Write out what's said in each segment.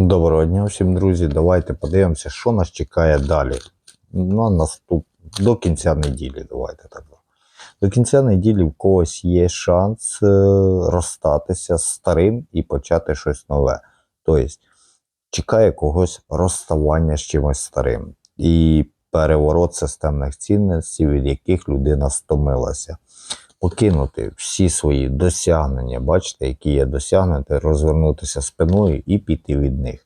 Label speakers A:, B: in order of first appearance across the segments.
A: Доброго дня всім, друзі. Давайте подивимося, що нас чекає далі. На наступ... До кінця неділі, давайте так. До кінця неділі в когось є шанс е, розстатися з старим і почати щось нове. Тобто, чекає когось розставання з чимось старим. І переворот системних цінностей, від яких людина стомилася. Покинути всі свої досягнення, бачите, які є досягнути, розвернутися спиною і піти від них.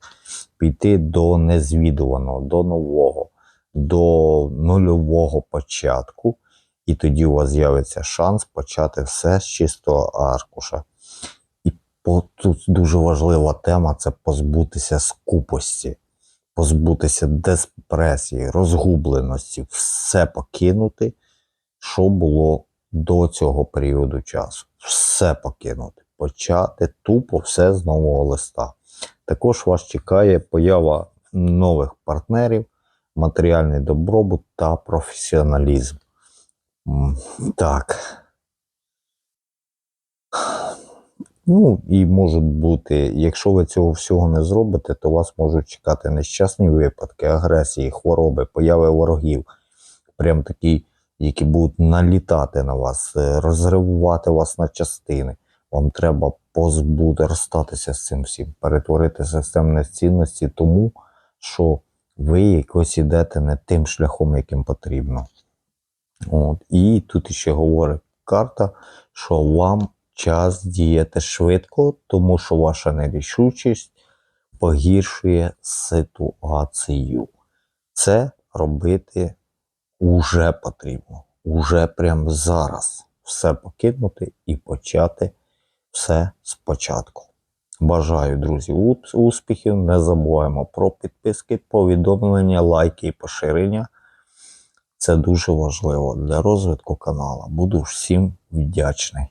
A: Піти до незвідуваного, до нового, до нульового початку. І тоді у вас з'явиться шанс почати все з чистого аркуша. І тут дуже важлива тема це позбутися скупості, позбутися деспресії, розгубленості, все покинути, що було до цього періоду часу. Все покинути, почати тупо все з нового листа. Також вас чекає поява нових партнерів, матеріальний добробут та професіоналізм. Так. Ну, і можуть бути, якщо ви цього всього не зробите, то вас можуть чекати нещасні випадки, агресії, хвороби, появи ворогів. Прям такі, які будуть налітати на вас, е, розривувати вас на частини. Вам треба позбути, розстатися з цим всім, перетворити системні цінності тому, що ви якось ідете не тим шляхом, яким потрібно. От. І тут ще говорить карта, що вам час діяти швидко, тому що ваша нерішучість погіршує ситуацію. Це робити уже потрібно, уже прямо зараз. Все покинути і почати все спочатку. Бажаю, друзі, успіхів. Не забуваємо про підписки, повідомлення, лайки і поширення. Це дуже важливо для розвитку каналу. Буду всім вдячний.